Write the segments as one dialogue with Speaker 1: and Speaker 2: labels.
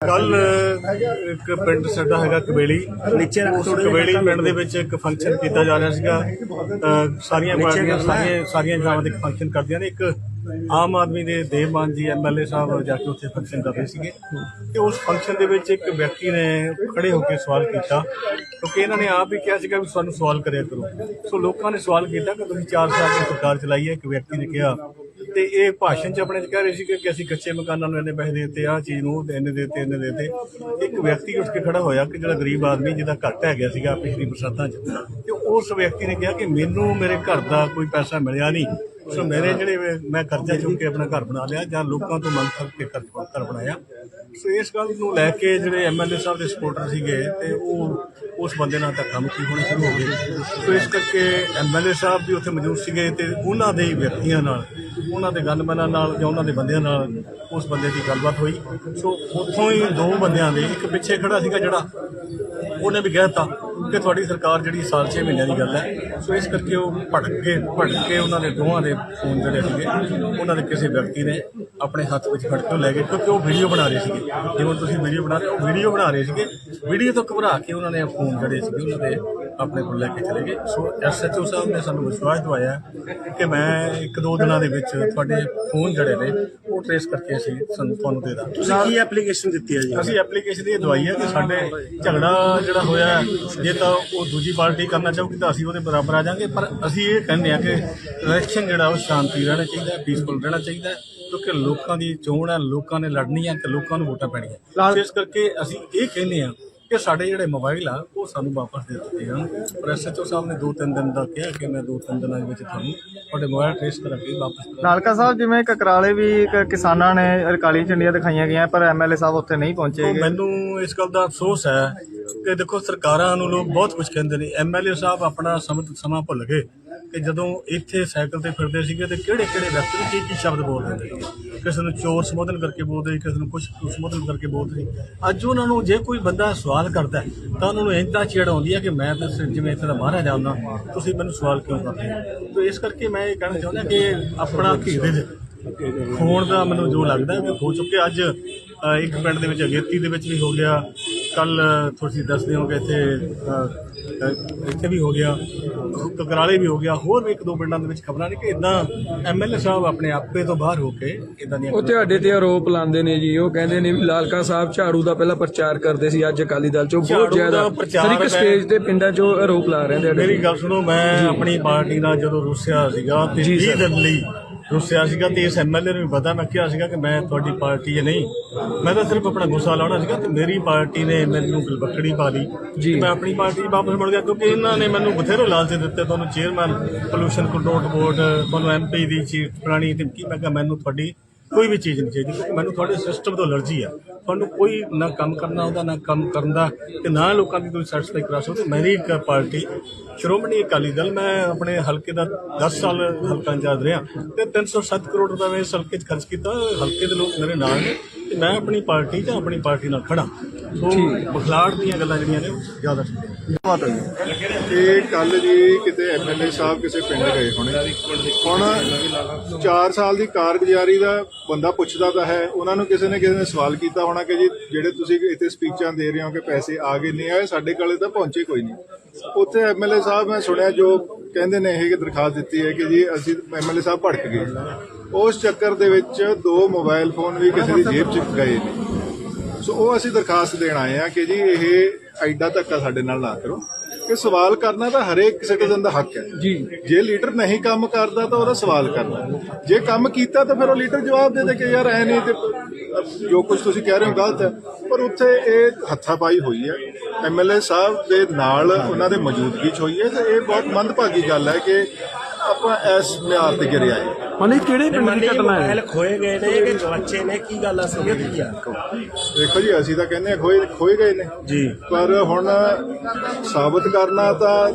Speaker 1: ਕੱਲ ਇੱਕ ਪਿੰਡ ਸਾਡਾ ਹੈਗਾ ਕਬੇਲੀ। ਨੀਚੇ ਰੱਖ ਕਬੇਲੀ ਪਿੰਡ ਦੇ ਵਿੱਚ ਇੱਕ ਫੰਕਸ਼ਨ ਕੀਤਾ ਜਾ ਰਿਹਾ ਸੀਗਾ। ਸਾਰੀਆਂ ਪਾਰਟੀਆਂ ਸਾਰੀਆਂ ਸਾਰੀਆਂ ਜਮਾਤਾਂ ਇੱਕ ਫੰਕਸ਼ਨ ਕਰਦੀਆਂ ਨੇ। ਇੱਕ ਆਮ ਆਦਮੀ ਦੇ ਦੇਵਮਾਨ ਜੀ ਐਮਐਲਏ ਸਾਹਿਬ ਜਾ ਕੇ ਉੱਥੇ ਫੰਕਸ਼ਨ ਕਰ ਰਹੇ ਸੀਗੇ। ਤੇ ਉਸ ਫੰਕਸ਼ਨ ਦੇ ਵਿੱਚ ਇੱਕ ਵਿਅਕਤੀ ਨੇ ਖੜੇ ਹੋ ਕੇ ਸਵਾਲ ਕੀਤਾ। ਕਿਉਂਕਿ ਇਹਨਾਂ ਨੇ ਆਪ ਹੀ ਕਿਹਾ ਸੀਗਾ ਵੀ ਸਾਨੂੰ ਸਵਾਲ ਕਰਿਆ ਕਰੋ। ਸੋ ਲੋਕਾਂ ਨੇ ਸਵਾਲ ਕੀਤਾ ਕਿ ਤੁਸੀਂ 4 ਸਾਲ ਦੀ ਸਰਕਾਰ ਚਲਾਈ ਹੈ ਇੱਕ ਵਿਅਕਤੀ ਨੇ ਕਿਹਾ। ਤੇ ਇਹ ਭਾਸ਼ਣ ਚ ਆਪਣੇ ਚ ਕਹਿ ਰਹੇ ਸੀ ਕਿ ਅਸੀਂ ਕੱਚੇ ਮਕਾਨਾਂ ਨੂੰ ਇੰਨੇ ਪੈਸੇ ਦੇ ਦਿੱਤੇ ਆ ਚੀਜ਼ ਨੂੰ ਇੰਨੇ ਦੇ ਦਿੱਤੇ, ਇੰਨੇ ਦੇ ਦਿੱਤੇ। ਇੱਕ ਵਿਅਕਤੀ ਉੱਠ ਕੇ ਖੜਾ ਹੋਇਆ ਕਿ ਜਿਹੜਾ ਗਰੀਬ ਆਦਮੀ ਜਿਹਦਾ ਘਰ ਟਹਿ ਗਿਆ ਸੀਗਾ ਪਿਛਲੀ ਬਰਸਾਤਾਂ ਚ, ਤੇ ਉਸ ਵਿਅਕਤੀ ਨੇ ਕਿਹਾ ਕਿ ਮੈਨੂੰ ਮੇਰੇ ਘਰ ਦਾ ਕੋਈ ਪੈਸਾ ਮਿਲਿਆ ਨਹੀਂ। ਸੋ ਮੇਰੇ ਜਿਹੜੇ ਮੈਂ ਕਰਜ਼ਾ ਚੁੱਕ ਕੇ ਆਪਣਾ ਘਰ ਬਣਾ ਲਿਆ ਜਾਂ ਲੋਕਾਂ ਤੋਂ ਮੰਗ ਕਰਕੇ ਘਰ ਘਰ ਬਣਾਇਆ। ਸੋ ਇਸ ਗੱਲ ਨੂੰ ਲੈ ਕੇ ਜਿਹੜੇ ਐਮਐਲਏ ਸਾਹਿਬ ਦੇ ਸਪੋਰਟਰ ਸੀਗੇ ਤੇ ਉਹ ਉਸ ਬੰਦੇ ਨਾਲ ਧੱਕਾ ਮੁੱਕੀ ਹੋਣੀ ਸ਼ੁਰੂ ਹੋ ਗਈ। ਸੋ ਇਸ ਕਰਕੇ ਐਮਐਲਏ ਸਾਹਿਬ ਵੀ ਉੱਥੇ ਮੌਜੂਦ ਸੀਗੇ ਤੇ ਉਹਨਾਂ ਦੇ ਵਿਅਕਤੀਆਂ ਨਾਲ ਉਹਨਾਂ ਦੇ ਗਨਮੈਨਾਂ ਨਾਲ ਜਾਂ ਉਹਨਾਂ ਦੇ ਬੰਦਿਆਂ ਨਾਲ ਉਸ ਬੰਦੇ ਦੀ ਗੱਲਬਾਤ ਹੋਈ। ਸੋ ਉੱਥੋਂ ਹੀ ਦੋ ਬੰਦਿਆਂ ਦੇ, ਇੱਕ ਪਿੱਛੇ ਖੜਾ ਸੀਗਾ ਜਿਹੜਾ ਉਹਨੇ ਵੀ ਕਹਿਤਾ ਕਿ ਤੁਹਾਡੀ ਸਰਕਾਰ ਜਿਹੜੀ ਸਾਲ 6 ਮਹੀਨਿਆਂ ਦੀ ਗੱਲ ਹੈ। ਸੋ ਇਸ ਕਰਕੇ ਉਹ ਭੜਕ ਕੇ ਭੜਕ ਕੇ ਉਹਨਾਂ ਦੇ ਦੋਹਾਂ ਦੇ ਫੋਨ ਜਿਹੜੇ ਸੀਗੇ, ਉਹਨਾਂ ਦੇ ਕਿਸੇ ਵਿਅਕਤੀ ਨੇ ਆਪਣੇ ਹੱਥ ਵਿੱਚ ਫੜ ਕੇ ਲੈ ਗਏ ਕਿਉਂਕਿ ਉਹ ਵੀਡੀਓ ਬਣਾ ਰਹੇ ਸੀਗੇ। ਜਿਵੇਂ ਤੁਸੀਂ ਵੀਡੀਓ ਬਣਾ ਰਹੇ ਹੋ ਵੀਡੀਓ ਬਣਾ ਰਹੇ ਸੀਗੇ ਵੀਡੀਓ ਤੋਂ ਘਬਰਾ ਕੇ ਉਹਨਾਂ ਨੇ ਫੋਨ ਜਿਹੜੇ ਸੀਗੇ, ਉਹਨਾਂ ਦੇ ਆਪਣੇ ਕੋਲ ਲੈ ਕੇ ਚਲੇ ਗਏ। ਸੋ ਐਸਐਚਓ ਸਾਹਿਬ ਨੇ ਸਾਨੂੰ ਵਿਸ਼ਵਾਸ ਦਵਾਇਆ ਕਿ ਮੈਂ ਇੱਕ ਦੋ ਦਿਨਾਂ ਦੇ ਵਿੱਚ ਤੁਹਾਡੇ ਫੋਨ ਜਿਹੜੇ ਨੇ ਉਹ ਟ੍ਰੇਸ ਕਰਕੇ ਅਸੀਂ ਸਾਨੂੰ ਤੁਹਾਨੂੰ ਦੇ ਦਾਂਗੇ।
Speaker 2: ਤੁਸੀਂ ਕੀ ਐਪਲੀਕੇਸ਼ਨ ਦਿੱਤੀ ਹੈ ਜੀ?
Speaker 1: ਅਸੀਂ ਐਪਲੀਕੇਸ਼ਨ ਇਹ ਦਵਾਈ ਹੈ ਕਿ ਸਾਡੇ ਝਗੜਾ ਜਿਹੜਾ ਹੋਇਆ ਜੇ ਤਾਂ ਉਹ ਦੂਜੀ ਪਾਰਟੀ ਕਰਨਾ ਚਾਹੂਗੀ ਤਾਂ ਅਸੀਂ ਉਹਦੇ ਬਰਾਬਰ ਆ ਜਾਾਂਗੇ। ਪਰ ਅਸੀਂ ਇਹ ਕਹਿੰਦੇ ਆ ਕਿ ਇਲੈਕਸ਼ਨ ਜਿਹੜਾ ਉਹ ਸ਼ਾਂਤੀ ਰਹਿਣਾ ਚਾਹੀਦਾ ਹੈ ਪੀਸਫੁਲ ਰਹਿਣਾ ਚਾਹੀਦਾ ਹੈ ਕਿਉਂਕਿ ਲੋਕਾਂ ਦੀ ਚੋਣ ਹੈ ਲੋਕਾਂ ਨੇ ਲੜਨੀ ਹੈ ਤੇ ਲੋਕਾਂ ਨੂੰ ਵੋਟਾਂ ਪੈਣੀਆਂ। ਇਸ ਕਰਕੇ ਅਸੀਂ ਇਹ ਕਹਿੰਦੇ ਆ ਕਿ ਸਾਡੇ ਜਿਹੜੇ ਮੋਬਾਈਲ ਆ ਉਹ ਸਾਨੂੰ ਵਾਪਸ ਦੇ ਦਿੱਤੇ ਜਾਣ। ਪਰ ਐਸਐਚਓ ਸਾਹਿਬ ਨੇ ਦੋ ਤਿੰਨ ਦਿਨ ਦਾ ਕਿਹਾ ਕਿ ਮੈਂ ਦੋ ਤਿੰਨ ਦਿਨਾਂ ਦੇ ਵਿੱਚ ਤੁਹਾਨੂੰ ਤੁਹਾਡੇ ਮੋਬਾਈਲ ਟ੍ਰੇਸ ਕਰਕੇ ਵਾਪਸ
Speaker 3: ਨਾਲਕਾ ਸਾਹਿਬ ਜਿਵੇਂ ਕਕਰਾਲੇ ਵੀ ਇੱਕ ਕਿਸਾਨਾਂ ਨੇ ਕਾਲੀ ਝੰਡੀਆਂ ਦਿਖਾਈਆਂ ਗਈਆਂ ਪਰ ਐਮਐਲਏ ਸਾਹਿਬ ਉੱਥੇ ਨਹੀਂ ਪਹੁੰਚੇ
Speaker 1: ਮੈਨੂੰ ਇਸ ਗੱਲ ਦਾ ਅਫਸੋਸ ਹੈ ਕਿ ਦੇਖੋ ਸਰਕਾਰਾਂ ਨੂੰ ਲੋਕ ਬਹੁਤ ਕੁਝ ਕਹਿੰਦੇ ਨੇ। ਐਮਐਲਏ ਸਾਹਿਬ ਆਪਣਾ ਸਮਾਂ ਭੁੱਲ ਗਏ। ਕਿ ਜਦੋਂ ਇੱਥੇ ਸਾਈਕਲ ਤੇ ਫਿਰਦੇ ਸੀਗੇ ਤੇ ਕਿਹੜੇ ਕਿਹੜੇ ਵਿਅਕਤੀ ਕੀ ਕੀ ਸ਼ਬਦ ਬੋਲਦੇ ਸੀ? ਕਿਸੇ ਨੂੰ ਚੋਰ ਸੰਬੋਧਨ ਕਰਕੇ ਬੋਲਦੇ ਕਿਸੇ ਨੂੰ ਕੁਝ ਸੰਬੋਧਨ ਕਰਕੇ ਬੋਲਦੇ ਸੀ। ਅੱਜ ਉਹਨਾਂ ਨੂੰ ਜੇ ਕੋਈ ਬੰਦਾ ਸਵਾਲ ਕਰਦਾ ਤਾਂ ਉਹਨਾਂ ਨੂੰ ਇੰਦਾ ਚਿੜ ਆਉਂਦੀ ਹੈ ਕਿ ਮੈਂ ਤਾਂ ਜਿਵੇਂ ਇੱਥੇ ਦਾ ਮਹਾਰਾਜਾ ਹੁੰਦਾ, ਤੁਸੀਂ ਮੈਨੂੰ ਸਵਾਲ ਕਿਉਂ ਕਰਦੇ ਹੋ? ਤੇ ਇਸ ਕਰਕੇ ਮੈਂ ਇਹ ਕਹਿਣਾ ਚਾਹੁੰਦਾ ਕਿ ਆਪਣਾ ਘੀਰੇ ਖੋਣ ਦਾ ਮੈਨੂੰ ਜੋ ਲੱਗਦਾ ਕਿ ਹੋ ਚੁੱਕਿਆ। ਅੱਜ ਇੱਕ ਪਿੰਡ ਦੇ ਵਿੱਚ ਅਗੇਤੀ ਦੇ ਵਿੱਚ ਵੀ ਹੋ ਗਿਆ। ਕੱਲ ਤੁਸੀਂ ਦੱਸਦੇ ਹੋ ਕਿ ਇੱਥੇ ਇੱਥੇ ਵੀ ਹੋ ਗਿਆ ਕਕਰਾਲੇ ਵੀ ਹੋ ਗਿਆ ਹੋਰ ਵੀ ਇੱਕ ਦੋ ਪਿੰਡਾਂ ਦੇ ਵਿੱਚ ਖਬਰਾਂ ਨੇ ਕਿ ਇਦਾਂ ਐਮਐਲਏ ਸਾਹਿਬ ਆਪਣੇ ਆਪੇ ਤੋਂ ਬਾਹਰ ਹੋ ਕੇ ਇਦਾਂ ਦੀਆਂ
Speaker 4: ਉਹ ਤੁਹਾਡੇ ਤੇ ਆਰੋਪ ਲਾਉਂਦੇ ਨੇ ਜੀ ਉਹ ਕਹਿੰਦੇ ਨੇ ਵੀ ਲਾਲਕਾ ਸਾਹਿਬ ਝਾੜੂ ਦਾ ਪਹਿਲਾਂ ਪ੍ਰਚਾਰ ਕਰਦੇ ਸੀ ਅੱਜ ਅਕਾਲੀ ਦਲ ਚੋਂ ਬਹੁਤ
Speaker 1: ਦਾ
Speaker 4: ਜ਼ਿਆਦਾ ਹਰ ਇੱਕ। ਸਟੇਜ ਤੇ ਪਿੰਡਾਂ ਚੋਂ ਆਰੋਪ ਲਾ ਰਹੇ ਨੇ
Speaker 1: ਮੇਰੀ ਗੱਲ ਸੁਣੋ ਮੈਂ ਆਪਣੀ ਪਾਰਟੀ ਨਾਲ ਜਦੋਂ ਰੁੱਸਿਆ ਸੀਗਾ ਤੇ 30 ਦਿਨ ਲਈ ਰੁੱਸਿਆ ਸੀਗਾ ਤੇ ਇਸ ਐਮਐਲਏ ਨੂੰ ਵੀ ਪਤਾ ਮੈਂ ਕਿਹਾ ਸੀਗਾ ਕਿ ਮੈਂ ਤੁਹਾਡੀ ਪਾਰਟੀ 'ਚ ਨਹੀਂ। ਮੈਂ ਤਾਂ ਸਿਰਫ ਆਪਣਾ ਗੁੱਸਾ ਲਾਉਣਾ ਸੀਗਾ ਤੇ ਮੇਰੀ ਪਾਰਟੀ ਨੇ ਮੈਨੂੰ ਗਲਬੱਕੜੀ ਪਾ ਲਈ ਮੈਂ ਆਪਣੀ ਪਾਰਟੀ ਵਾਪਸ ਮੁੜ ਗਿਆ ਕਿਉਂਕਿ ਇਹਨਾਂ ਨੇ ਮੈਨੂੰ ਬਥੇਰੇ ਲਾਲਚ ਦਿੱਤੇ। ਤੁਹਾਨੂੰ ਚੇਅਰਮੈਨ ਪੋਲੂਸ਼ਨ ਕੰਟਰੋਲ ਬੋਰਡ ਤੁਹਾਨੂੰ ਐਮਪੀ ਦੀ ਚੀਫ ਪੁਰਾਣੀ ਕੀ ਮੈਂ ਕਿਹਾ, ਮੈਨੂੰ ਤੁਹਾਡੀ ਕੋਈ ਵੀ ਚੀਜ਼ ਨਹੀਂ ਚਾਹੀਦੀ। ਕਿਉਂਕਿ ਮੈਨੂੰ ਤੁਹਾਡੇ ਸਿਸਟਮ ਤੋਂ ਅਲਰਜੀ ਆ। ਤੁਹਾਨੂੰ ਕੋਈ ਨਾ ਕੰਮ ਕਰਨਾ ਉਹਦਾ ਨਾ ਕੰਮ ਕਰਨ ਦਾ ਤੇ ਨਾ ਲੋਕਾਂ ਦੀ ਕੋਈ ਸੈਟੀਸਫਾਈ ਕਰਾ ਸਕਦੇ ਮੇਰੀ ਇੱਕ ਪਾਰਟੀ, ਸ਼੍ਰੋਮਣੀ ਅਕਾਲੀ ਦਲ, ਮੈਂ ਆਪਣੇ ਹਲਕੇ ਦਾ 10 ਸਾਲ ਹਲਕਾ ਇੰਚਾਰਜ ਰਿਹਾ ਤੇ 307 ਕਰੋੜ ਰੁਪਏ ਮੈਂ ਇਸ ਹਲਕੇ 'ਚ ਖਰਚ ਕੀਤਾ। ਹਲਕੇ ਦੇ ਲੋਕ ਮੇਰੇ ਨਾਲ ਨੇ। ਤੇ ਮੈਂ ਆਪਣੀ ਪਾਰਟੀ ਜਾਂ ਆਪਣੀ ਪਾਰਟੀ ਨਾਲ ਖੜਾ ਸੋ ਬਖਲਾੜ ਦੀਆਂ ਗੱਲਾਂ ਜਿਹੜੀਆਂ ਨੇ ਉਹ ਜ਼ਿਆਦਾ ਠੀਕ ਨੇ।
Speaker 5: ਇਹ ਕੱਲ ਜੀ ਕਿਤੇ ਐਮਐਲਏ ਸਾਹਿਬ ਕਿਸੇ ਪਿੰਡ ਗਏ ਹੋਣੇ। ਹੁਣ 4 ਸਾਲ ਦੀ ਕਾਰਗੁਜ਼ਾਰੀ ਦਾ ਬੰਦਾ ਪੁੱਛਦਾ ਤਾਂ ਹੈ। ਉਹਨਾਂ ਨੂੰ ਕਿਸੇ ਨੇ ਕਿਸੇ ਨੇ ਸਵਾਲ ਕੀਤਾ ਹੋਣਾ ਕਿ ਜੀ ਜਿਹੜੇ ਤੁਸੀਂ ਇੱਥੇ ਸਪੀਚਾਂ ਦੇ ਰਹੇ ਹੋ ਕਿ ਪੈਸੇ ਆ ਗਏ ਨਹੀਂ ਆਏ ਸਾਡੇ ਕੋਲੇ ਤਾਂ ਪਹੁੰਚੇ ਕੋਈ ਨਹੀਂ। ਉੱਥੇ ਐਮਐਲਏ ਸਾਹਿਬ ਮੈਂ ਸੁਣਿਆ ਜੋ ਕਹਿੰਦੇ ਨੇ ਇਹ ਕਿ ਦਰਖਾਸਤ ਦਿੱਤੀ ਹੈ ਕਿ ਜੀ ਅਸੀਂ ਐਮਐਲਏ ਸਾਹਿਬ ਭੜਕ ਗਏ। ਉਸ ਚੱਕਰ ਦੇ ਵਿੱਚ ਦੋ ਮੋਬਾਈਲ ਫੋਨ ਵੀ ਕਿਸੇ ਦੀ ਜੇਬ 'ਚ ਗਏ ਨੇ। ਸੋ ਉਹ ਅਸੀਂ ਦਰਖਾਸਤ ਦੇਣ ਆਏ ਆ ਕਿ ਜੀ ਇਹ ਐਡਾ ਧੱਕਾ ਸਾਡੇ ਨਾਲ ਨਾ ਕਰੋ। ਕਿ ਸਵਾਲ ਕਰਨਾ ਤਾਂ ਹਰੇਕ ਸਿਟੀਜ਼ਨ ਦਾ ਹੱਕ ਹੈ।
Speaker 4: ਜੀ।
Speaker 5: ਜੇ ਲੀਡਰ ਨਹੀਂ ਕੰਮ ਕਰਦਾ ਤਾਂ ਉਹਦਾ ਸਵਾਲ ਕਰਨਾ। ਜੇ ਕੰਮ ਕੀਤਾ ਤਾਂ ਫਿਰ ਉਹ ਲੀਡਰ ਜਵਾਬ ਦੇ ਦੇ ਕਿ ਯਾਰ ਐ ਨਹੀਂ ਤੇ ਜੋ ਕੁਝ ਤੁਸੀਂ ਕਹਿ ਰਹੇ ਹੋ ਗਲਤ ਹੈ। ਪਰ ਉੱਥੇ ਇਹ ਹੱਥਾਪਾਈ ਹੋਈ ਹੈ। ਐਮਐਲਏ ਸਾਹਿਬ ਦੇ ਨਾਲ ਉਹਨਾਂ ਦੇ ਮੌਜੂਦਗੀ 'ਚ ਹੋਈ ਹੈ ਤੇ ਇਹ ਬਹੁਤ ਮੰਦਭਾਗੀ ਗੱਲ ਹੈ ਕਿ ਆਪਾਂ ਇਸ ਮਿਆਰ ਤੇ ਗਿਰੇ ਆਏ
Speaker 4: ਮਨੇ ਕਿਹੜੇ ਪਿੰਡ ਦੀ ਘਟਨਾ ਹੈ?
Speaker 2: ਮੋਬਾਈਲ ਖੋਏ ਗਏ ਨੇ ਕਿ ਬੱਚੇ ਨੇ ਕੀ ਗੱਲ ਅਸਲ ਕੀ ਆ
Speaker 5: ਦੇਖੋ ਜੀ ਅਸੀਂ ਤਾਂ ਕਹਿੰਦੇ ਆ ਖੋਏ ਖੋਏ ਗਏ ਨੇ।
Speaker 2: ਜੀ।
Speaker 5: ਪਰ ਹੁਣ ਸਾਬਤ ਕਰਨਾ ਤਾਂ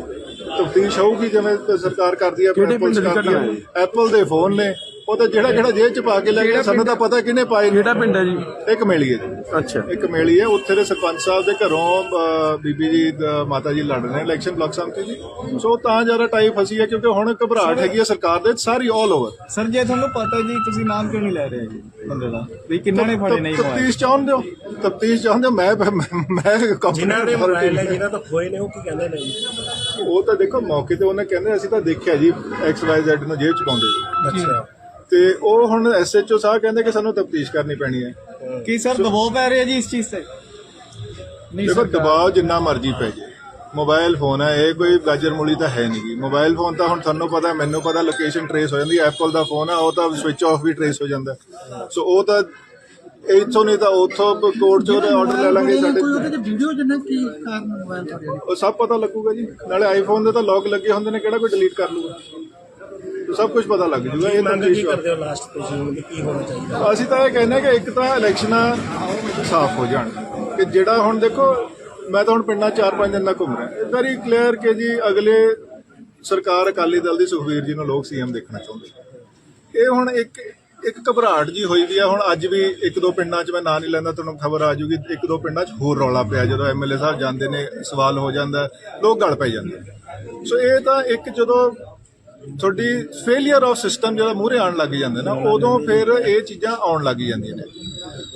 Speaker 5: ਤਫਤੀਸ਼ ਹੋਊਗੀ ਜਿਵੇਂ ਸਰਕਾਰ ਕਰਦੀ ਹੈ ਆਪਣੇ ਪੁਲਿਸ ਕਰਦੀ ਹੈ? ਐਪਲ ਦੇ ਫੋਨ ਨੇ। ਉਹ ਤਾਂ ਜਿਹੜਾ ਜਿਹੜਾ ਜੇਲ੍ਹ ਚ ਪਾ ਕੇ ਲੈ ਗਿਆ ਸਾਨੂੰ ਤਾਂ ਪਤਾ ਕਿਹਨੇ ਪਾਏ ਨੇ।
Speaker 4: ਕਿਹੜਾ ਪਿੰਡ ਹੈ ਜੀ?
Speaker 5: ਇੱਕ ਮੇਲੀ ਹੈ ਜੀ।
Speaker 4: ਅੱਛਾ।
Speaker 5: ਇੱਕ ਮੇਲੀ ਹੈ ਉੱਥੇ ਦੇ ਸਰਪੰਚ ਸਾਹਿਬ ਦੇ ਘਰੋਂ ਬੀਬੀ ਜੀ ਮਾਤਾ ਜੀ ਲੜ ਰਹੇ ਨੇ ਇਲੈਕਸ਼ਨ ਬਲਾਕ ਸੰਮਤੀ ਜੀ। ਸੋ ਤਾਂ ਜ਼ਿਆਦਾ ਟਾਈ ਫਸੀ ਹੈ ਕਿਉਂਕਿ ਹੁਣ ਘਬਰਾਹਟ ਹੈਗੀ ਹੈ ਸਰਕਾਰ ਦੇ ਸਾਰੀ ਆਲ ਓਵਰ
Speaker 3: ਸਰ ਜੇ ਤੁਹਾਨੂੰ ਪਤਾ ਜੀ ਤੁਸੀਂ ਨਾਮ ਕਿਉਂ ਨਹੀਂ ਲੈ ਰਹੇ ਜੀ ਬੰਦੇ ਦਾ? ਵੀ ਕਿੰਨਾ ਨੇ ਫੜੇ ਨਹੀਂ ਹੋਏ
Speaker 5: ਤਫਤੀਸ਼ ਚਾਹੁੰਦੇ ਹੋ? ਤਫਤੀਸ਼ ਚਾਹੁੰਦੇ ਹੋ? ਮੈਂ ਮੈਂ
Speaker 2: ਜਿਨ੍ਹਾਂ ਦੇ ਮੋਬਾਈਲ ਹੈ ਜਿਨ੍ਹਾਂ ਤੋਂ ਖੋਏ ਨੇ ਉਹ ਕੀ ਕਹਿੰਦੇ ਨੇ ਜੀ?
Speaker 5: ਉਹ ਤਾਂ ਦੇਖੋ ਮੌਕੇ ਤੇ ਉਹਨੇ ਕਹਿੰਦੇ ਅਸੀਂ ਤਾਂ ਦੇਖਿਆ ਜੀ ਐਕਸ ਵਾਈ ਜ਼ੈਡ ਨੂੰ ਜੇਲ੍ਹ ਚ ਪਾਉਂਦੇ।
Speaker 2: ਅੱਛਾ।
Speaker 5: ਤੇ ਉਹ ਹੁਣ ਐਸਐਚਓ ਸਾਹਿਬ ਕਹਿੰਦੇ ਕਿ ਸਾਨੂੰ ਤਫਤੀਸ਼ ਕਰਨੀ ਪੈਣੀ ਹੈ।
Speaker 3: ਕੀ ਸਰ ਦਬਾਅ ਪੈ ਰਿਹਾ ਜੀ ਇਸ ਚੀਜ਼ ਤੇ? ਨਹੀਂ
Speaker 5: ਦੇਖੋ ਦਬਾਅ ਜਿੰਨਾ ਮਰਜ਼ੀ ਪੈ ਜੇ ਮੋਬਾਈਲ ਫੋਨ ਹੈ ਇਹ ਕੋਈ ਗਾਜਰ ਮੂਲੀ ਤਾਂ ਹੈ ਨਹੀਂਗੀ ਮੋਬਾਈਲ ਫੋਨ ਤਾਂ ਹੁਣ ਤੁਹਾਨੂੰ ਪਤਾ ਮੈਨੂੰ ਪਤਾ ਲੋਕੇਸ਼ਨ ਟਰੇਸ ਹੋ ਜਾਂਦੀ ਐਪਲ ਦਾ ਫੋਨ ਹੈ ਉਹ ਤਾਂ ਸਵਿਚ ਆਫ ਵੀ ਟਰੇਸ ਹੋ ਜਾਂਦਾ। ਸੋ ਉਹ ਤਾਂ ਇੱਥੋਂ ਨਹੀਂ ਤਾਂ ਉੱਥੋਂ ਕੋਰਟ ਚੋਂ ਆਰਡਰ ਲੈ ਲਾਂਗੇ ਸਾਡੇ
Speaker 6: ਵੀਡੀਓ ਜਨਾ ਕੀ ਕਾਰਨ ਮੋਬਾਈਲ ਤੁਹਾਡੇ
Speaker 5: ਉਹ ਸਭ ਪਤਾ ਲੱਗੂਗਾ ਜੀ। ਨਾਲੇ ਆਈਫੋਨ ਦੇ ਤਾਂ ਲੌਕ ਲੱਗੇ ਹੁੰਦੇ ਨੇ ਕਿਹੜਾ ਕੋਈ ਡਿਲੀਟ ਕਰ ਲੂਗਾ ਸਭ ਕੁਝ ਪਤਾ ਲੱਗ ਜੂਗਾ ਇਹ ਤਾਂ
Speaker 2: ਕੀ। ਕਰਦੇ ਹੋ ਲਾਸਟ ਤੁਸੀਂ ਵੀ ਕੀ ਹੋਣਾ ਚਾਹੀਦਾ?
Speaker 5: ਅਸੀਂ ਤਾਂ ਇਹ ਕਹਿੰਦੇ ਕਿ ਇੱਕ ਤਾਂ ਇਲੈਕਸ਼ਨਾਂ ਸਾਫ਼ ਹੋ ਜਾਣ ਕਿ ਜਿਹੜਾ ਹੁਣ ਦੇਖੋ ਮੈਂ ਤਾਂ ਹੁਣ ਪਿੰਡਾਂ ਚਾਰ ਪੰਜ ਦਿਨ ਦਾ ਘੁੰਮ ਰਿਹਾ ਵੈਰੀ ਕਲੀਅਰ ਕਿ ਜੀ ਅਗਲੇ ਸਰਕਾਰ ਅਕਾਲੀ ਦਲ ਦੀ ਸੁਖਬੀਰ ਜੀ ਨੂੰ ਲੋਕ ਸੀਐਮ ਦੇਖਣਾ ਚਾਹੁੰਦੇ ਇਹ ਹੁਣ ਇੱਕ ਇੱਕ ਘਬਰਾਹਟ ਜੀ ਹੋਈ ਵੀ ਆ ਹੁਣ ਅੱਜ ਵੀ ਇੱਕ ਦੋ ਪਿੰਡਾਂ 'ਚ ਮੈਂ ਨਾਂ ਨਹੀਂ ਲੈਂਦਾ ਤੁਹਾਨੂੰ ਖਬਰ ਆ ਜੂਗੀ ਇੱਕ ਦੋ ਪਿੰਡਾਂ 'ਚ ਹੋਰ ਰੌਲਾ ਪਿਆ ਜਦੋਂ ਐਮਐਲਏ ਸਾਹਿਬ ਜਾਂਦੇ ਨੇ ਸਵਾਲ ਹੋ ਜਾਂਦਾ ਲੋਕ ਗਲ ਪੈ ਜਾਂਦੇ ਸੋ ਇਹ ਤਾਂ ਇੱਕ ਜਦੋਂ ਤੁਹਾਡੀ ਫੇਲਿਅਰ ਆਫ ਸਿਸਟਮ ਜਿਹੜਾ ਮੂਹਰੇ ਆਉਣ ਲੱਗ ਜਾਂਦਾ ਨਾ ਉਦੋਂ ਫਿਰ ਇਹ ਚੀਜ਼ਾਂ ਆਉਣ ਲੱਗ ਜਾਂਦੀਆਂ ਨੇ।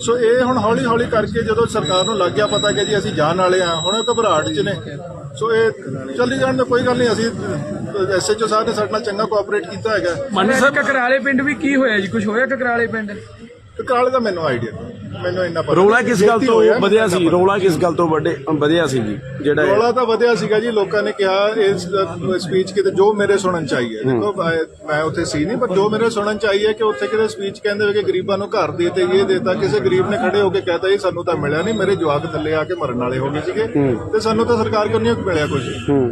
Speaker 5: ਸੋ ਇਹ ਹੁਣ ਹੌਲੀ ਹੌਲੀ ਕਰਕੇ ਜਦੋਂ ਸਰਕਾਰ ਨੂੰ ਲੱਗ ਗਿਆ ਪਤਾ ਕਿ ਜੀ ਅਸੀਂ ਜਾਣ ਵਾਲੇ ਆ ਹੁਣ ਘਬਰਾਹਟ 'ਚ ਨੇ। ਸੋ ਇਹ ਚੱਲੀ ਜਾਣ ਦਾ ਕੋਈ ਗੱਲ ਨਹੀਂ ਅਸੀਂ ਐਸਐਚਓ ਸਾਹਿਬ ਨੇ ਸਾਡੇ ਨਾਲ ਚੰਗਾ ਕੋਆਪਰੇਟ ਕੀਤਾ ਹੈਗਾ।
Speaker 4: ਮਨ ਸਾਹਿਬ ਕਕਰਾਲੇ ਪਿੰਡ ਵੀ ਕੀ ਹੋਇਆ ਜੀ? ਕੁਝ ਹੋਇਆ ਕਕਰਾਲੇ ਪਿੰਡ?
Speaker 5: ਕਾਲੇ ਦਾ ਮੈਨੂੰ ਆਈਡੀਆ ਮੈਨੂੰ ਇੰਨਾ ਪਤਾ
Speaker 7: ਰੋਲਾ ਕਿਸ ਗੱਲ ਤੋਂ ਵਧਿਆ ਸੀ। ਰੋਲਾ ਕਿਸ ਗੱਲ ਤੋਂ ਵੱਡੇ ਵਧਿਆ ਸੀ ਜੀ ਜਿਹੜਾ
Speaker 5: ਰੌਲਾ ਤਾਂ ਵਧਿਆ ਸੀਗਾ ਜੀ। ਲੋਕਾਂ ਨੇ ਕਿਹਾ ਇਸ ਸਪੀਚ ਕਿਤੇ ਜੋ ਮੇਰੇ ਸੁਣਨ ਚ ਆਈ ਹੈ। ਦੇਖੋ ਮੈਂ- ਉੱਥੇ ਸੀ ਨਹੀਂ ਪਰ ਜੋ ਮੇਰੇ ਸੁਣਨ ਚ ਆਈ ਹੈ ਕਿ ਉੱਥੇ ਕਿਤੇ ਸਪੀਚ ਕਹਿੰਦੇ ਹੋਏ ਕਿ ਗਰੀਬਾਂ ਨੂੰ ਘਰ ਦੇ ਤੇ ਇਹ ਦੇਤਾ ਕਿਸੇ ਗਰੀਬ ਨੇ ਖੜੇ ਹੋ ਕੇ ਕਹਤਾ ਇਹ ਸਾਨੂੰ ਤਾਂ ਮਿਲਿਆ ਨਹੀਂ। ਮੇਰੇ ਜਵਾਕ ਥੱਲੇ ਆ ਕੇ ਮਰਨ ਵਾਲੇ ਹੋ ਗਏ ਸੀਗੇ। ਤੇ ਸਾਨੂੰ ਤਾਂ ਸਰਕਾਰ ਕੋਲ ਨਹੀਂ ਮਿਲਿਆ ਕੁਝ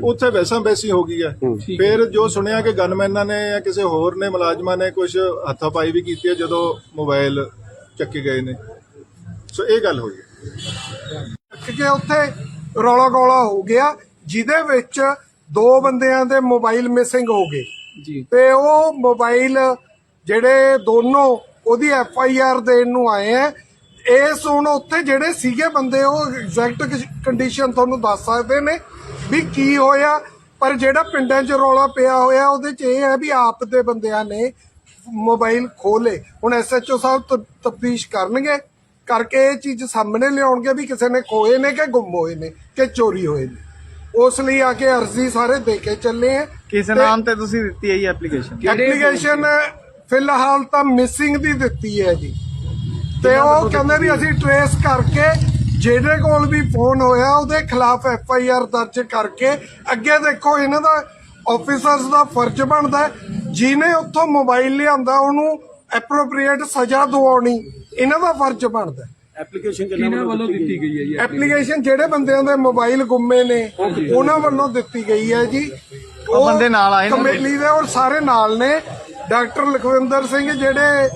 Speaker 5: ਉੱਥੇ ਵੈਸਾਂ ਵੈਸੀ ਹੋ ਗਈ ਹੈ। ਫਿਰ ਜੋ ਸੁਣਿਆ ਕਿ ਗਨਮੈਨਾਂ ਨੇ ਜਾਂ ਕਿਸੇ ਹੋਰ ਨੇ ਮੁਲਾਜ਼ਮਾਂ ਨੇ ਕੁਝ ਹੱਥਾਪਾਈ ਵੀ ਕੀਤੀ ਹੈ ਜਦੋਂ ਮੋਬਾਈਲ ਚੱਕੇ ਗਏ ਨੇ। ਸੋ ਇਹ ਗੱਲ ਹੋਈ ਹੈ।
Speaker 8: ਕਿ ਉੱਥੇ ਰੌਲਾ ਗੋਲਾ ਹੋ ਗਿਆ ਜਿਹਦੇ ਵਿੱਚ ਦੋ ਬੰਦਿਆਂ ਦੇ ਮੋਬਾਈਲ ਮਿਸਿੰਗ ਹੋ ਗਏ।
Speaker 4: ਜੀ।
Speaker 8: ਤੇ ਉਹ ਮੋਬਾਈਲ ਜਿਹੜੇ ਦੋਨੋਂ ਉਹਦੀ ਐਫ ਆਈ ਆਰ ਦੇਣ ਨੂੰ ਆਏ ਆ ਇਸ ਹੁਣ ਉੱਥੇ ਜਿਹੜੇ ਸੀਗੇ ਬੰਦੇ ਉਹ ਐਗਜ਼ੈਕਟ ਕੰਡੀਸ਼ਨ ਤੁਹਾਨੂੰ ਦੱਸ ਸਕਦੇ ਨੇ ਵੀ ਕੀ ਹੋਇਆ। ਪਰ ਜਿਹੜਾ ਪਿੰਡਾਂ 'ਚ ਰੌਲਾ ਪਿਆ ਹੋਇਆ ਉਹਦੇ 'ਚ ਇਹ ਹੈ ਵੀ ਆਪ ਦੇ ਬੰਦਿਆਂ ਨੇ ਮੋਬਾਈਲ ਖੋਲੇ ਹੁਣ ਐਸਐਚਓ ਸਾਹਿਬ ਤਫਤੀਸ਼ ਕਰਨਗੇ। ਕਰਕੇ ਇਹ ਚੀਜ਼ ਸਾਹਮਣੇ ਲਿਆਉਣਗੇ ਵੀ ਕਿਸੇ ਨੇ ਖੋਏ ਨੇ ਕਿ ਗੁੰਮ ਹੋਏ ਨੇ ਕਿ ਚੋਰੀ ਹੋਏ ਨੇ। ਉਸ ਲਈ ਆ ਕੇ ਅਰਜ਼ੀ ਸਾਰੇ ਦੇ ਕੇ ਚੱਲੇ ਆ
Speaker 3: ਕਿਸ ਨਾਮ ਤੇ ਤੁਸੀਂ ਦਿੱਤੀ ਹੈ ਜੀ ਐਪਲੀਕੇਸ਼ਨ
Speaker 8: ਐਪਲੀਕੇਸ਼ਨ ਫਿਲਹਾਲ ਤਾਂ ਮਿਸਿੰਗ ਦੀ ਦਿੱਤੀ ਹੈ ਜੀ। ਤੇ ਉਹ ਕਹਿੰਦੇ ਵੀ ਅਸੀਂ ਟਰੇਸ ਕਰਕੇ ਜਿਹੜੇ ਕੋਲ ਵੀ ਫੋਨ ਹੋਇਆ ਉਹਦੇ ਖਿਲਾਫ ਐਫ ਆਈ ਆਰ ਦਰਜ ਕਰਕੇ ਅੱਗੇ ਦੇਖੋ ਇਹਨਾਂ ਦਾ ਆਫੀਸਰਸ ਦਾ ਫਰਜ਼ ਬਣਦਾ ਜਿਹਨੇ ਉੱਥੋਂ ਮੋਬਾਈਲ ਲਿਆਂਦਾ ਉਹਨੂੰ ਐਪਰੋਪ੍ਰੀਏਟ ਸਜ਼ਾ ਦਿਵਾਉਣੀ ਇਹਨਾਂ ਦਾ ਫਰਜ਼ ਬਣਦਾ। ਹੈ।
Speaker 7: ਐਪਲੀਕੇਸ਼ਨ
Speaker 4: ਕਿਹਨਾਂ ਵੱਲੋਂ ਦਿੱਤੀ ਗਈ ਹੈ ਜੀ
Speaker 8: ਐਪਲੀਕੇਸ਼ਨ ਜਿਹੜੇ ਬੰਦਿਆਂ ਦੇ ਮੋਬਾਈਲ ਗੁੰਮੇ ਨੇ ਉਹਨਾਂ ਵੱਲੋਂ ਦਿੱਤੀ ਗਈ ਹੈ ਜੀ।
Speaker 3: ਉਹ ਬੰਦੇ ਨਾਲ ਆਏ ਨੇ?
Speaker 8: ਕਮੇਟੀ ਦੇ ਔਰ ਸਾਰੇ ਨਾਲ ਨੇ। ਡਾਕਟਰ ਲਖਵਿੰਦਰ ਸਿੰਘ ਜਿਹੜੇ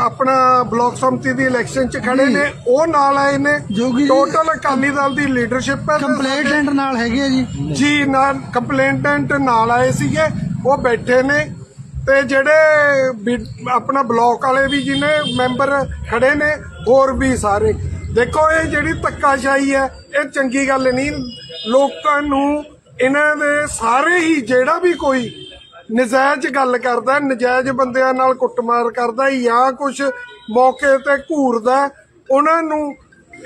Speaker 8: ਆਪਣਾ ਬਲਾਕ ਸੰਮਤੀ ਦੀ ਇਲੈਕਸ਼ਨ 'ਚ ਖੜੇ ਨੇ ਉਹ ਨਾਲ ਆਏ ਨੇ।
Speaker 6: ਜੋਗੀ ਜੀ।
Speaker 8: ਟੋਟਲ ਅਕਾਲੀ ਦਲ ਦੀ ਲੀਡਰਸ਼ਿਪ ਹੈ ਤੇ
Speaker 6: ਕੰਪਲੇਂਟੈਂਟ ਨਾਲ ਹੈਗੇ ਆ ਜੀ।
Speaker 8: ਜੀ ਨਾਲ ਕੰਪਲੇਂਟੈਂਟ ਨਾਲ ਆਏ ਸੀਗੇ। ਉਹ ਬੈਠੇ ਨੇ। ਤੇ ਜਿਹੜੇ ਆਪਣਾ ਬਲਾਕ ਵਾਲੇ ਵੀ ਜਿਹਨੇ ਮੈਂਬਰ ਖੜੇ ਨੇ ਹੋਰ ਵੀ ਸਾਰੇ। ਦੇਖੋ ਇਹ ਜਿਹੜੀ ਧੱਕਾਸ਼ਾਹੀ ਹੈ ਇਹ ਚੰਗੀ ਗੱਲ ਨਹੀਂ। ਲੋਕਾਂ ਨੂੰ ਇਹਨਾਂ ਦੇ ਸਾਰੇ ਹੀ ਜਿਹੜਾ ਵੀ ਕੋਈ ਨਜਾਇਜ਼ ਗੱਲ ਕਰਦਾ ਨਜਾਇਜ਼ ਬੰਦਿਆਂ ਨਾਲ ਕੁੱਟਮਾਰ ਕਰਦਾ ਜਾਂ ਕੁਝ ਮੌਕੇ ਤੇ ਘੂਰਦਾ ਉਹਨਾਂ ਨੂੰ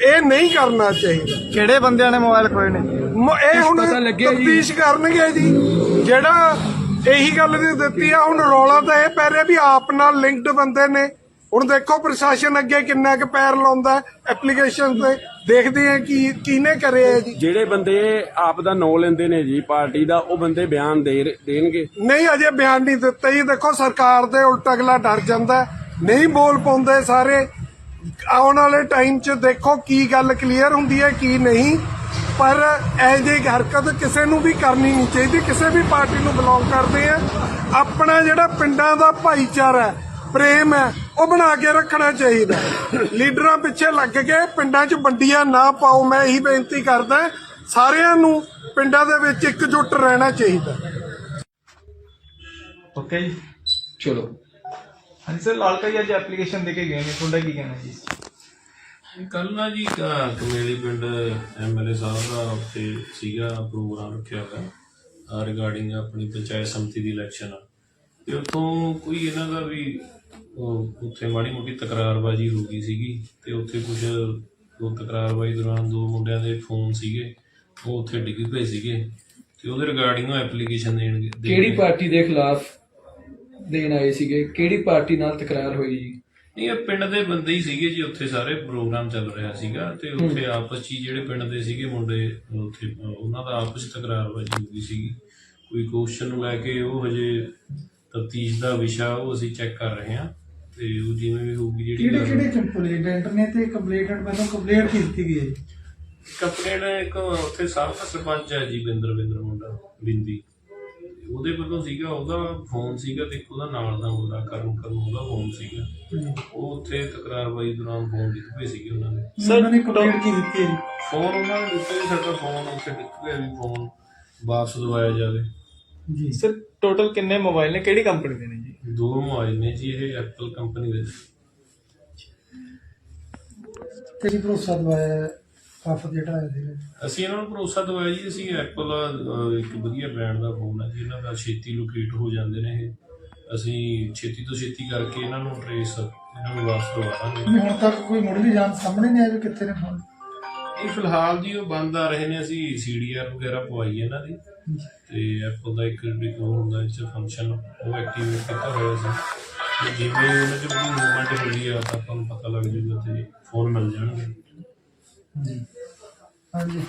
Speaker 8: ਇਹ ਨਹੀਂ ਕਰਨਾ ਚਾਹੀਦਾ।
Speaker 3: ਕਿਹੜੇ ਬੰਦਿਆਂ ਨੇ ਮੋਬਾਈਲ ਖੋਏ ਨੇ?
Speaker 8: ਇਹ ਹੁਣ
Speaker 4: ਪਤਾ ਲੱਗਿਆ ਜੀ।
Speaker 8: ਤਫਤੀਸ਼ ਕਰਨਗੇ ਜੀ। ਜਿਹੜਾ ਇਹੀ ਗੱਲ ਦੀ ਦਿੱਤੀ ਆ ਹੁਣ ਰੌਲਾ ਤਾਂ ਇਹ ਪੈ ਰਿਹਾ ਵੀ ਆਪ ਨਾਲ ਲਿੰਕਡ ਬੰਦੇ ਨੇ। ਹੁਣ ਦੇਖੋ ਪ੍ਰਸ਼ਾਸਨ ਅੱਗੇ ਕਿੰਨਾ ਕੁ ਪੈਰ ਲਾਉਂਦਾ ਐਪਲੀਕੇਸ਼ਨ ਤੇ। ਦੇਖਦੇ ਆ ਕੀ ਕਿਹਨੇ ਕਰਿਆ ਜੀ।
Speaker 7: ਜਿਹੜੇ ਬੰਦੇ ਆਪ ਦਾ ਨਾਂ ਲੈਂਦੇ ਨੇ ਜੀ ਪਾਰਟੀ ਦਾ ਉਹ ਬੰਦੇ ਬਿਆਨ ਦੇ ਦੇਣਗੇ।
Speaker 8: ਨਹੀਂ ਅਜੇ ਬਿਆਨ ਨਹੀਂ ਦਿੱਤਾ ਜੀ। ਦੇਖੋ ਸਰਕਾਰ ਦੇ ਉਲਟ ਅਗਲਾ ਡਰ ਜਾਂਦਾ। ਨਹੀਂ ਬੋਲ ਪਾਉਂਦੇ ਸਾਰੇ। ਆਉਣ ਵਾਲੇ ਟਾਈਮ 'ਚ ਦੇਖੋ ਕੀ ਗੱਲ ਕਲੀਅਰ ਹੁੰਦੀ ਹੈ ਕੀ ਨਹੀਂ। ਪਰ ਇਹ ਜਿਹੀ ਹਰਕਤ ਕਿਸੇ ਨੂੰ ਵੀ ਕਰਨੀ ਨਹੀਂ ਚਾਹੀਦੀ। ਕਿਸੇ ਵੀ ਪਾਰਟੀ ਨੂੰ ਬਿਲੋਂਗ ਕਰਦੇ ਆ। ਆਪਣਾ ਜਿਹੜਾ ਪਿੰਡਾਂ ਦਾ ਭਾਈਚਾਰਾ ਹੈ ਪ੍ਰੇਮ ਹੈ ਉਹ ਬਣਾ ਕੇ ਰੱਖਣਾ ਚਾਹੀਦਾ ਲੀਡਰਾਂ ਪਿੱਛੇ ਲੱਗ ਕੇ ਪਿੰਡਾਂ 'ਚ ਵੰਡੀਆਂ ਨਾ ਪਾਓ ਮੈਂ ਇਹੀ ਬੇਨਤੀ ਕਰਦਾ ਸਾਰਿਆਂ ਨੂੰ ਪਿੰਡਾਂ ਦੇ ਵਿੱਚ ਇਕਜੁੱਟ ਰਹਿਣਾ ਚਾਹੀਦਾ।
Speaker 3: ਓਕੇ ਜੀ।
Speaker 4: ਚਲੋ।
Speaker 3: ਹਾਂਜੀ ਸਰ ਲਾਲਕਾ ਜੀ ਅੱਜ ਐਪਲੀਕੇਸ਼ਨ ਦੇ ਕੇ ਗਏ ਨੇ। ਤੁਹਾਡਾ ਕੀ ਕਹਿਣਾ ਜੀ?
Speaker 9: ਕੱਲ ਨਾ ਜੀ ਕ- ਕਮੇਲੀ ਪਿੰਡ ਐਮਐਲਏ ਸਾਹਿਬ ਦਾ ਉੱਥੇ ਸੀਗਾ ਪ੍ਰੋਗਰਾਮ ਰੱਖਿਆ ਹੋਇਆ ਰਿਗਾਰਡਿੰਗ ਆਪਣੀ ਪੰਚਾਇਤ ਸਮਿਤੀ ਦੀ ਇਲੈਕਸ਼ਨ ਤੇ ਉੱਥੋਂ ਕੋਈ ਇਹਨਾਂ ਦਾ ਵੀ ਉਹ ਉੱਥੇ ਮਾੜੀ ਮੋਟੀ ਤਕਰਾਰਬਾਜ਼ੀ ਹੋ ਗਈ ਸੀਗੀ ਤੇ ਉੱਥੇ ਕੁਝ ਉਹ ਤਕਰਾਰਬਾਜ਼ੀ ਦੌਰਾਨ ਦੋ ਮੁੰਡਿਆਂ ਦੇ ਫੋਨ ਸੀਗੇ ਉਹ ਉੱਥੇ ਡਿੱਗ ਪਏ ਸੀਗੇ ਤੇ ਉਹਦੇ ਰਿਗਾਰਡਿੰਗ ਉਹ ਐਪਲੀਕੇਸ਼ਨ ਦੇਣਗੇ ਦੇਣਗੇ।
Speaker 4: ਕਿਹੜੀ ਪਾਰਟੀ ਦੇ ਖਿਲਾਫ ਦੇਣ ਆਏ ਸੀਗੇ? ਕਿਹੜੀ ਪਾਰਟੀ ਨਾਲ ਤਕਰਾਰ ਹੋਈ? ਜੀ
Speaker 9: ਨਹੀਂ ਇਹ ਪਿੰਡ ਦੇ ਬੰਦੇ ਹੀ ਸੀਗੇ ਜੀ ਉੱਥੇ ਸਾਰੇ ਪ੍ਰੋਗਰਾਮ ਚੱਲ ਰਿਹਾ ਸੀਗਾ ਤੇ ਉੱਥੇ ਆਪਸ 'ਚ ਹੀ ਜਿਹੜੇ ਪਿੰਡ ਦੇ ਸੀਗੇ ਮੁੰਡੇ ਉੱਥੇ ਉਹਨਾਂ ਦਾ ਆਪਸ 'ਚ ਤਕਰਾਰਬਾਜ਼ੀ ਹੋ ਗਈ ਸੀਗੀ। ਕੋਈ ਕੁਐਸਚਨ ਨੂੰ ਲੈ ਕੇ ਉਹ ਹਜੇ ਤਫਤੀਸ਼ ਦਾ ਵਿਸ਼ਾ ਉਹ ਅਸੀਂ ਚੈੱਕ ਕਰ ਰਹੇ ਹਾਂ ਤੇ ਉਹ ਜਿਵੇਂ ਵੀ ਹੋਊਗੀ ਜਿਹੜੀ
Speaker 6: ਕਿਹੜੇ ਕਿਹੜੇ ਕੰਪਲੇਂਟ ਨੇ ਤੇ ਕੰਪਲੇਂਟ ਮੈਨੂੰ ਕੰਪਲੇਂਟ ਕੀ ਦਿੱਤੀ ਗਈ ਹੈ
Speaker 9: ਕੰਪਲੇਂਟ ਇੱਕ ਉੱਥੇ ਸਾਬਕਾ ਸਰਪੰਚ ਹੈ ਜੀ ਬਿੰਦਰ ਬਿੰਦਰ ਮੁੰਡਾ ਬਿੰਦੀ। ਉਹਦੇ ਵੱਲੋਂ ਸੀਗਾ ਉਹਦਾ ਫੋਨ ਸੀਗਾ ਤੇ ਉਹਦਾ ਨਾਲ ਦਾ ਮੁੰਡਾ ਕਰਨ ਕਰਨ ਉਹਦਾ ਫੋਨ ਸੀਗਾ। ਉਹ ਉੱਥੇ ਤਕਰਾਰਬਾਜ਼ੀ ਦੌਰਾਨ ਫੋਨ ਡਿੱਗ ਪਏ ਸੀਗੇ ਉਹਨਾਂ ਦੇ
Speaker 6: ਉਹਨਾਂ ਨੇ ਕੰਪਲੇਂਟ ਕੀ ਦਿੱਤੀ ਹੈ
Speaker 9: ਫੋਨ ਉਹਨਾਂ ਨੇ ਦਿੱਤਾ ਜੀ ਸਾਡਾ ਫੋਨ ਉੱਥੇ ਡਿੱਗ ਗਿਆ ਵੀ ਫੋਨ ਵਾਪਸ ਦਵਾਇਆ ਜਾਵੇ।
Speaker 6: ਜੀ।
Speaker 3: ਸਰ ਟੋਟਲ ਕਿੰਨੇ ਮੋਬਾਈਲ ਨੇ ਕਿਹੜੀ ਕੰਪਨੀ ਦੇ ਨੇ ਜੀ?
Speaker 9: ਦੋ ਮੋਬਾਈਲ ਨੇ ਜੀ ਇਹ ਐਪਲ ਕੰਪਨੀ ਦੇ।
Speaker 6: ਤੇਰੀ ਭਰੋਸਾ ਦਵਾਇਆ ਆਫਤ ਜਿਹੜਾ ਹੈ ਇਹਦੇ ਵਿੱਚ।
Speaker 9: ਅਸੀਂ ਇਹਨਾਂ ਨੂੰ ਭਰੋਸਾ ਦਵਾਇਆ ਜੀ ਅਸੀਂ ਐਪਲ ਇੱਕ ਵਧੀਆ ਬ੍ਰਾਂਡ ਦਾ ਫੋਨ ਹੈ ਜੀ ਇਹਨਾਂ ਦਾ ਛੇਤੀ ਲੋਕੇਟ ਹੋ ਜਾਂਦੇ ਨੇ ਇਹ। ਅਸੀਂ ਛੇਤੀ ਤੋਂ ਛੇਤੀ ਕਰਕੇ ਇਹਨਾਂ ਨੂੰ ਟਰੇਸ ਇਹਨਾਂ ਨੂੰ ਵਾਪਸ ਦਵਾ ਦਾਂਗੇ
Speaker 6: ਵੀ ਹੁਣ ਤੱਕ ਕੋਈ ਮੁੱਢਲੀ ਜਾਣ ਸਾਹਮਣੇ ਨਹੀਂ ਆਈ ਵੀ ਕਿੱਥੇ ਨੇ ਫੋਨ
Speaker 9: ਇਹ ਫਿਲਹਾਲ ਜੀ ਉਹ ਬੰਦ ਆ ਰਹੇ ਨੇ ਅਸੀਂ ਸੀਡੀਆਰ ਵਗੈਰਾ ਪਵਾਈ ਹੈ ਇਹਨਾਂ ਦੀ। ਤੇ ਐਪਲ ਦਾ ਇੱਕ ਉਹ ਹੁੰਦਾ ਇਸ ਫੰਕਸ਼ਨ ਉਹ ਐਕਟੀਵੇਟ ਕੀਤਾ ਹੋਇਆ ਸੀ। ਤੇ ਜਿਵੇਂ ਉਹਨਾਂ ਚ ਕੋਈ ਮੂਵਮੈਂਟ ਹੁੰਦੀ ਆ ਤਾਂ ਆਪਾਂ ਨੂੰ ਪਤਾ ਲੱਗ ਜੂਗਾ ਤੇ ਫੋਨ ਮਿਲ ਜਾਣਗੇ।
Speaker 6: ਜੀ ਹਾਂਜੀ।